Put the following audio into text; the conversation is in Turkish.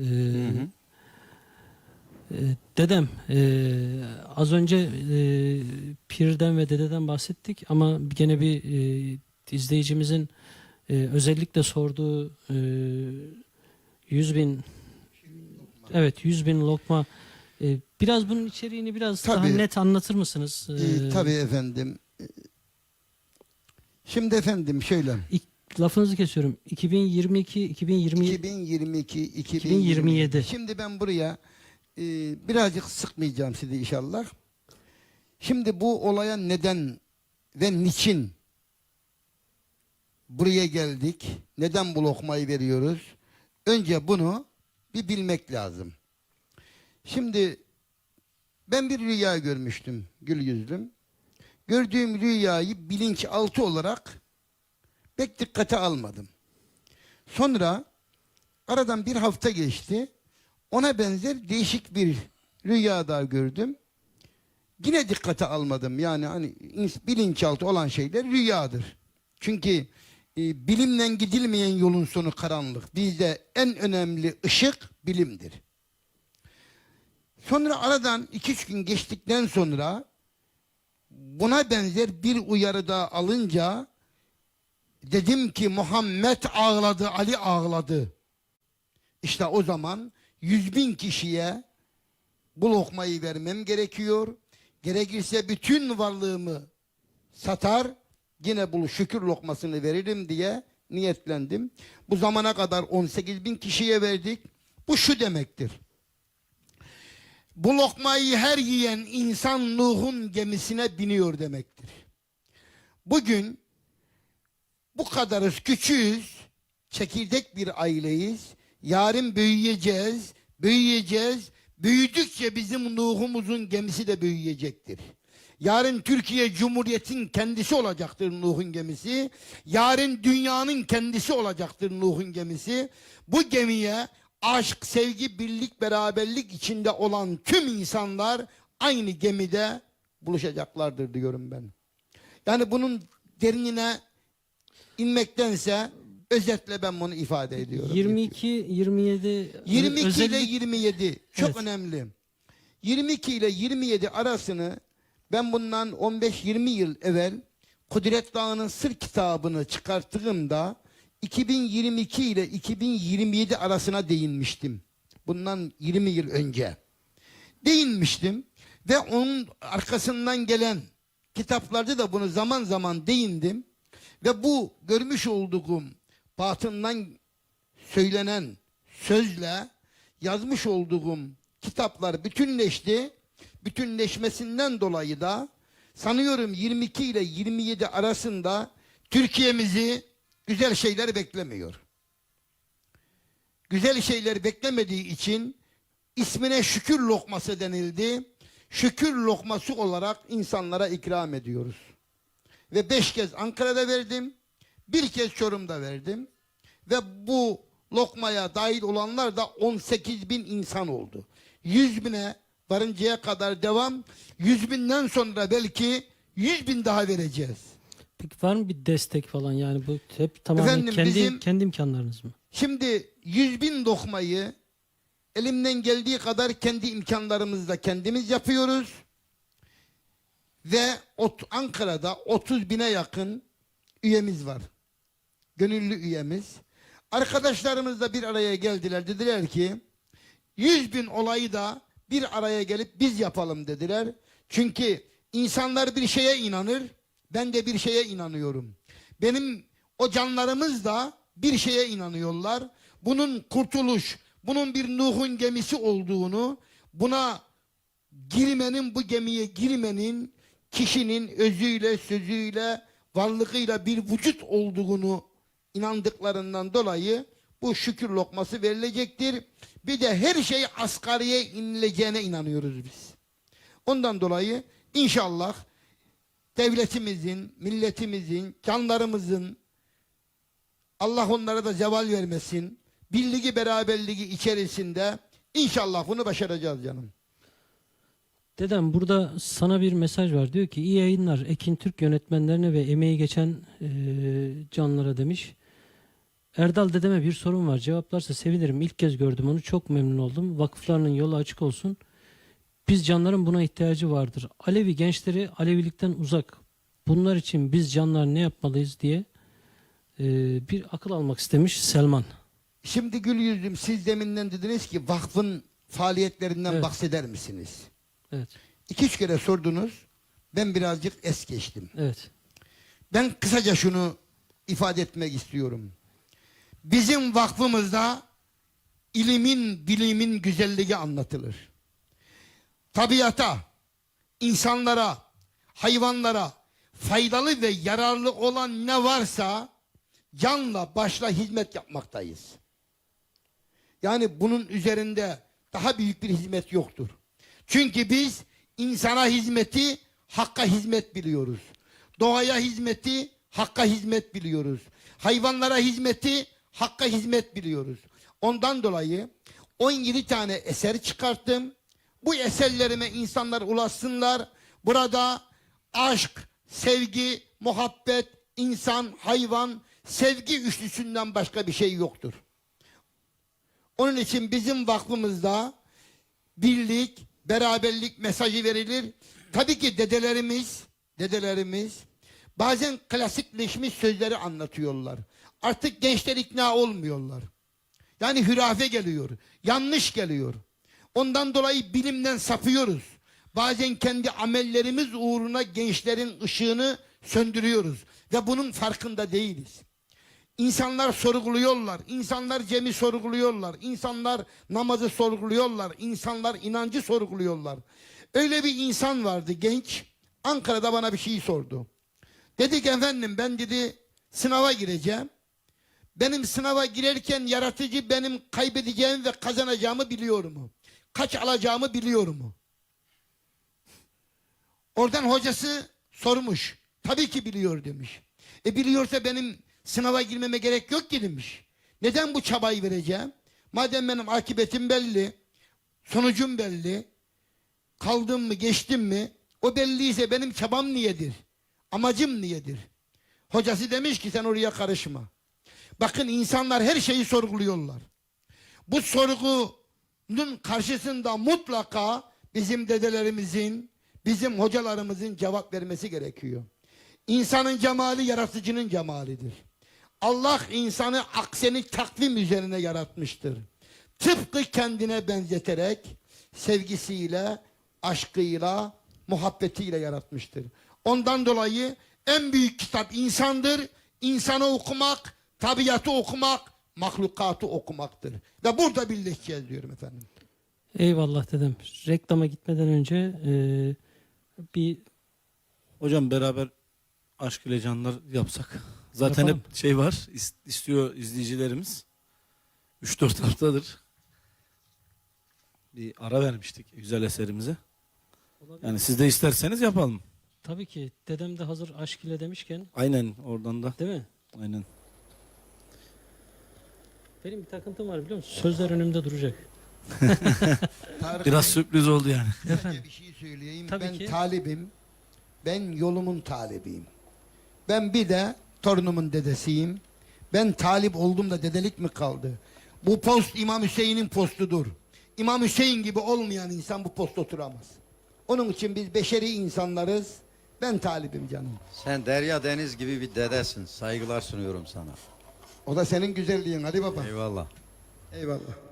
Ee, e, dedem e, az önce e, pirden ve dededen bahsettik ama gene bir e, izleyicimizin e, özellikle sorduğu e, 100 bin evet 100 bin lokma e, biraz bunun içeriğini biraz daha Tabii. net anlatır mısınız? Ee, tabii efendim. Şimdi efendim şöyle. ilk- lafınızı kesiyorum. 2022 2020 2022 2027. 2027. Şimdi ben buraya e, birazcık sıkmayacağım sizi inşallah. Şimdi bu olaya neden ve niçin buraya geldik? Neden bu lokmayı veriyoruz? Önce bunu bir bilmek lazım. Şimdi ben bir rüya görmüştüm gül yüzlüm. Gördüğüm rüyayı bilinçaltı olarak pek dikkate almadım. Sonra aradan bir hafta geçti. Ona benzer değişik bir rüya daha gördüm. Yine dikkate almadım. Yani hani bilinçaltı olan şeyler rüyadır. Çünkü e, bilimle gidilmeyen yolun sonu karanlık. Bizde en önemli ışık bilimdir. Sonra aradan iki üç gün geçtikten sonra buna benzer bir uyarı daha alınca dedim ki Muhammed ağladı, Ali ağladı. İşte o zaman yüz bin kişiye bu lokmayı vermem gerekiyor. Gerekirse bütün varlığımı satar, yine bu şükür lokmasını veririm diye niyetlendim. Bu zamana kadar 18 bin kişiye verdik. Bu şu demektir. Bu lokmayı her yiyen insan Nuh'un gemisine biniyor demektir. Bugün bu kadarız, küçüğüz, çekirdek bir aileyiz. Yarın büyüyeceğiz, büyüyeceğiz. Büyüdükçe bizim Nuh'umuzun gemisi de büyüyecektir. Yarın Türkiye Cumhuriyet'in kendisi olacaktır Nuh'un gemisi. Yarın dünyanın kendisi olacaktır Nuh'un gemisi. Bu gemiye aşk, sevgi, birlik, beraberlik içinde olan tüm insanlar aynı gemide buluşacaklardır diyorum ben. Yani bunun derinine inmektense özetle ben bunu ifade ediyorum. 22 27 22 ile özellik- 27 çok Evet. önemli. 22 ile 27 arasını ben bundan 15-20 yıl evvel Kudret Dağı'nın Sır kitabını çıkarttığımda 2022 ile 2027 arasına değinmiştim. Bundan 20 yıl önce. Değinmiştim ve onun arkasından gelen kitaplarda da bunu zaman zaman değindim. Ve bu görmüş olduğum batından söylenen sözle yazmış olduğum kitaplar bütünleşti. Bütünleşmesinden dolayı da sanıyorum 22 ile 27 arasında Türkiye'mizi güzel şeyler beklemiyor. Güzel şeyler beklemediği için ismine şükür lokması denildi. Şükür lokması olarak insanlara ikram ediyoruz. Ve beş kez Ankara'da verdim. Bir kez Çorum'da verdim. Ve bu lokmaya dahil olanlar da 18 bin insan oldu. 100 bine varıncaya kadar devam. 100 binden sonra belki 100 bin daha vereceğiz. Peki var mı bir destek falan yani bu hep tamamen Efendim, kendi bizim- kendi imkanlarınız mı? Şimdi 100 bin lokmayı elimden geldiği kadar kendi imkanlarımızla kendimiz yapıyoruz. Ve Ankara'da 30 bine yakın üyemiz var. Gönüllü üyemiz. Arkadaşlarımız da bir araya geldiler. Dediler ki 100 bin olayı da bir araya gelip biz yapalım dediler. Çünkü insanlar bir şeye inanır. Ben de bir şeye inanıyorum. Benim o canlarımız da bir şeye inanıyorlar. Bunun kurtuluş, bunun bir Nuh'un gemisi olduğunu, buna girmenin, bu gemiye girmenin kişinin özüyle, sözüyle, varlığıyla bir vücut olduğunu inandıklarından dolayı bu şükür lokması verilecektir. Bir de her şey asgariye inileceğine inanıyoruz biz. Ondan dolayı inşallah devletimizin, milletimizin, canlarımızın Allah onlara da zeval vermesin. Birliği beraberliği içerisinde inşallah bunu başaracağız canım. Dedem burada sana bir mesaj var. Diyor ki iyi yayınlar Ekin Türk yönetmenlerine ve emeği geçen e, canlara demiş. Erdal dedeme bir sorun var. Cevaplarsa sevinirim. İlk kez gördüm onu. Çok memnun oldum. Vakıflarının yolu açık olsun. Biz canların buna ihtiyacı vardır. Alevi gençleri Alevilikten uzak. Bunlar için biz canlar ne yapmalıyız diye e, bir akıl almak istemiş Selman. Şimdi Gül Yüzüm siz deminden dediniz ki vakfın faaliyetlerinden Evet. bahseder misiniz? Evet. İki üç kere sordunuz. Ben birazcık es geçtim. Evet. Ben kısaca şunu ifade etmek istiyorum. Bizim vakfımızda ilimin, bilimin güzelliği anlatılır. Tabiata, insanlara, hayvanlara faydalı ve yararlı olan ne varsa canla başla hizmet yapmaktayız. Yani bunun üzerinde daha büyük bir hizmet yoktur. Çünkü biz insana hizmeti, hakka hizmet biliyoruz. Doğaya hizmeti, hakka hizmet biliyoruz. Hayvanlara hizmeti, hakka hizmet biliyoruz. Ondan dolayı 17 tane eser çıkarttım. Bu eserlerime insanlar ulaşsınlar. Burada aşk, sevgi, muhabbet, insan, hayvan, sevgi üçlüsünden başka bir şey yoktur. Onun için bizim vakfımızda birlik, beraberlik mesajı verilir. Tabii ki dedelerimiz, dedelerimiz bazen klasikleşmiş sözleri anlatıyorlar. Artık gençler ikna olmuyorlar. Yani hürafe geliyor, yanlış geliyor. Ondan dolayı bilimden sapıyoruz. Bazen kendi amellerimiz uğruna gençlerin ışığını söndürüyoruz ve bunun farkında değiliz. İnsanlar sorguluyorlar. İnsanlar cemi sorguluyorlar. İnsanlar namazı sorguluyorlar. İnsanlar inancı sorguluyorlar. Öyle bir insan vardı genç. Ankara'da bana bir şey sordu. Dedi ki efendim ben dedi sınava gireceğim. Benim sınava girerken yaratıcı benim kaybedeceğim ve kazanacağımı biliyor mu? Kaç alacağımı biliyor mu? Oradan hocası sormuş. Tabii ki biliyor demiş. E biliyorsa benim sınava girmeme gerek yok demiş. Neden bu çabayı vereceğim? Madem benim akıbetim belli, sonucum belli, kaldım mı geçtim mi o belliyse benim çabam niyedir? Amacım niyedir? Hocası demiş ki sen oraya karışma. Bakın insanlar her şeyi sorguluyorlar. Bu sorgunun karşısında mutlaka bizim dedelerimizin, bizim hocalarımızın cevap vermesi gerekiyor. İnsanın cemali yaratıcının cemalidir. Allah insanı akseni takvim üzerine yaratmıştır. Tıpkı kendine benzeterek sevgisiyle, aşkıyla, muhabbetiyle yaratmıştır. Ondan dolayı en büyük kitap insandır. İnsanı okumak, tabiatı okumak, mahlukatı okumaktır. Ve burada birleşeceğiz diyorum efendim. Eyvallah dedem. Reklama gitmeden önce e, bir Hocam beraber aşk ile canlar yapsak. Zaten Yapalım. hep şey var. is- istiyor izleyicilerimiz. 3-4 haftadır. Bir ara vermiştik güzel eserimize. Yani siz de isterseniz yapalım. tabii ki dedem de hazır aşk ile demişken Aynen oradan da. değil mi? Aynen. Benim bir takıntım var biliyor musun? Sözler önümde duracak. Tarık Biraz Bey, sürpriz oldu yani. Kısaca bir şey söyleyeyim. Tabii ben ki. talibim. Ben yolumun talibiyim. Ben bir de torunumun dedesiyim. Ben talip oldum da dedelik mi kaldı? Bu post İmam Hüseyin'in postudur. İmam Hüseyin gibi olmayan insan bu posta oturamaz. Onun için biz beşeri insanlarız. Ben talibim canım. Sen Derya Deniz gibi bir dedesin. Saygılar sunuyorum sana. O da senin güzelliğin. Hadi baba. Eyvallah. Eyvallah.